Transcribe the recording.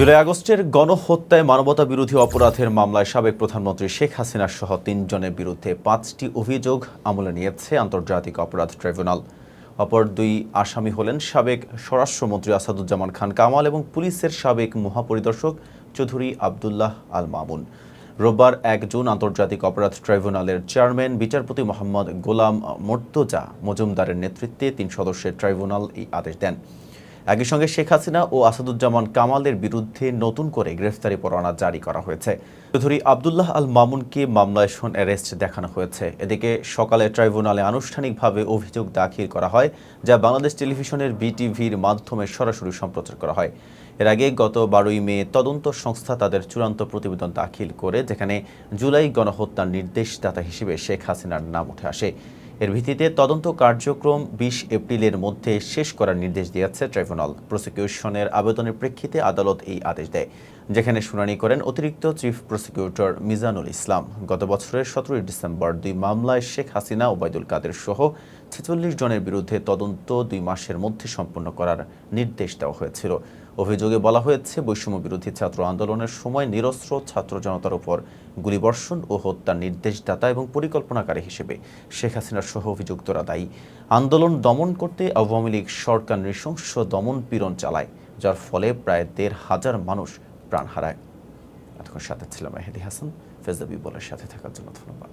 জুলাই আগস্টের গণহত্যায় মানবতা বিরোধী অপরাধের মামলায় সাবেক প্রধানমন্ত্রী শেখ হাসিনা সহ তিনজনের বিরুদ্ধে পাঁচটি অভিযোগ আমলে নিয়েছে আন্তর্জাতিক অপরাধ ট্রাইব্যুনাল। অপর দুই আসামি হলেন সাবেক স্বরাষ্ট্রমন্ত্রী আসাদুজ্জামান খান কামাল এবং পুলিশের সাবেক মহাপরিদর্শক চৌধুরী আবদুল্লাহ আল মামুন রোববার এক জুন আন্তর্জাতিক অপরাধ ট্রাইব্যুনালের চেয়ারম্যান, বিচারপতি মোহাম্মদ গোলাম মর্তজা মজুমদারের নেতৃত্বে তিন সদস্যের ট্রাইব্যুনাল এই আদেশ দেন। একই সঙ্গে শেখ হাসিনা ও আসাদুজ্জামান কামালের বিরুদ্ধে নতুন করে গ্রেফতারি পরোয়ানা জারি করা হয়েছে। চৌধুরী আবদুল্লাহ আল মামুনকে মামলায় শোন অ্যারেস্ট দেখানো হয়েছে। এদিকে সকালে ট্রাইব্যুনালে আনুষ্ঠানিকভাবে অভিযোগ দাখিল করা হয়, যা বাংলাদেশ টেলিভিশনের বিটিভির মাধ্যমে সরাসরি সম্প্রচার করা হয়। এর আগে গত বারোই মে তদন্ত সংস্থা তাদের চূড়ান্ত প্রতিবেদন দাখিল করে, যেখানে জুলাই গণহত্যার নির্দেশদাতা হিসেবে শেখ হাসিনার নাম উঠে আসে। এর ভিত্তিতে তদন্ত কার্যক্রম বিশ এপ্রিলের মধ্যে শেষ করার নির্দেশ দিয়েছে ট্রাইব্যুনাল। প্রসিকিউশনের আবেদনের প্রেক্ষিতে আদালত এই আদেশ দেয়, যেখানে শুনানি করেন অতিরিক্ত চিফ প্রসিকিউটর মিজানুল ইসলাম। গত বছরের সতেরোই ডিসেম্বর দুই মামলায় শেখ হাসিনা, ওবায়দুল কাদের সহ ছেচল্লিশ জনের বিরুদ্ধে তদন্ত দুই মাসের মধ্যে সম্পন্ন করার নির্দেশ দেওয়া হয়েছিল। অভিযোগে বলা হয়েছে বৈষম্য বিরোধী ছাত্র আন্দোলনের সময় নিরস্ত্র ছাত্র জনতার উপর গুলিবর্ষণ ও হত্যার নির্দেশদাতা এবং পরিকল্পনাকারী হিসেবে শেখ হাসিনার সহ অভিযুক্তরা দায়ী। আন্দোলন দমন করতে আওয়ামী লীগ সরকার নৃশংস দমন পীড়ন চালায়, যার ফলে প্রায় দেড় হাজার মানুষ প্রাণ হারায়। এতক্ষণ সাথে ছিলাম মেহেদি হাসান। ফেজাবি বলের সাথে থাকার জন্য ধন্যবাদ।